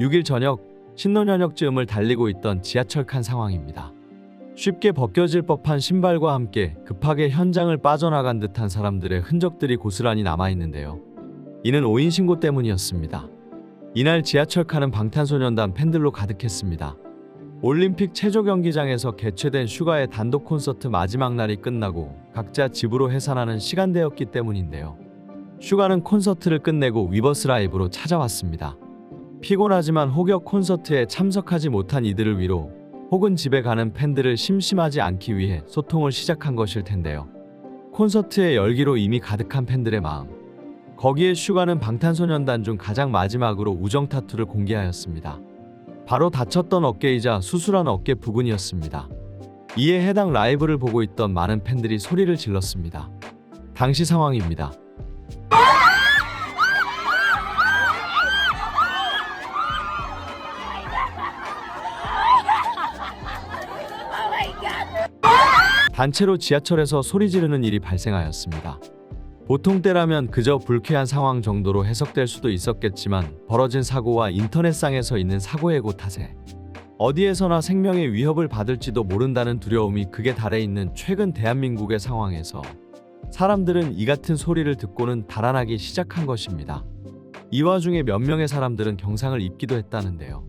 6일 저녁 신논현역쯤을 달리고 있던 지하철 칸 상황입니다. 쉽게 벗겨질 법한 신발과 함께 급하게 현장을 빠져나간 듯한 사람들의 흔적들이 고스란히 남아 있는데요. 이는 오인 신고 때문이었습니다. 이날 지하철 칸은 방탄소년단 팬들로 가득했습니다. 올림픽 체조 경기장에서 개최된 슈가의 단독 콘서트 마지막 날이 끝나고 각자 집으로 해산하는 시간대였기 때문인데요. 슈가는 콘서트를 끝내고 위버스 라이브로 찾아왔습니다. 피곤하지만 혹역 콘서트에 참석하지 못한 이들을 위로 혹은 집에 가는 팬들을 심심하지 않기 위해 소통을 시작한 것일 텐데요. 콘서트의 열기로 이미 가득한 팬들의 마음. 거기에 슈가는 방탄소년단 중 가장 마지막으로 우정 타투를 공개하였습니다. 바로 다쳤던 어깨이자 수술한 어깨 부근이었습니다. 이에 해당 라이브를 보고 있던 많은 팬들이 소리를 질렀습니다. 당시 상황입니다. 단체로 지하철에서 소리 지르는 일이 발생하였습니다. 보통 때라면 그저 불쾌한 상황 정도로 해석될 수도 있었겠지만 벌어진 사고와 인터넷상에서 있는 사고예고 탓에 어디에서나 생명의 위협을 받을지도 모른다는 두려움이 극에 달해 있는 최근 대한민국의 상황에서 사람들은 이 같은 소리를 듣고는 달아나기 시작한 것입니다. 이 와중에 몇 명의 사람들은 경상을 입기도 했다는데요.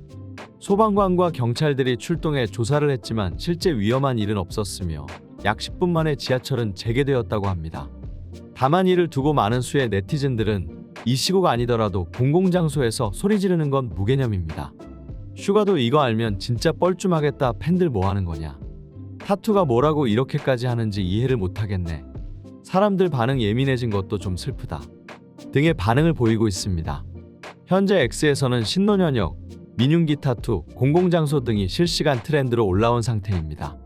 소방관과 경찰들이 출동해 조사를 했지만 실제 위험한 일은 없었으며 약 10분 만에 지하철은 재개되었다고 합니다. 다만 이를 두고 많은 수의 네티즌들은 이 시고가 아니더라도 공공장소에서 소리 지르는 건 무개념입니다. 슈가도 이거 알면 진짜 뻘쭘하겠다 팬들 뭐 하는 거냐. 타투가 뭐라고 이렇게까지 하는지 이해를 못하겠네. 사람들 반응 예민해진 것도 좀 슬프다. 등의 반응을 보이고 있습니다. 현재 X에서는 신논현역, 민윤기 타투, 공공장소 등이 실시간 트렌드로 올라온 상태입니다.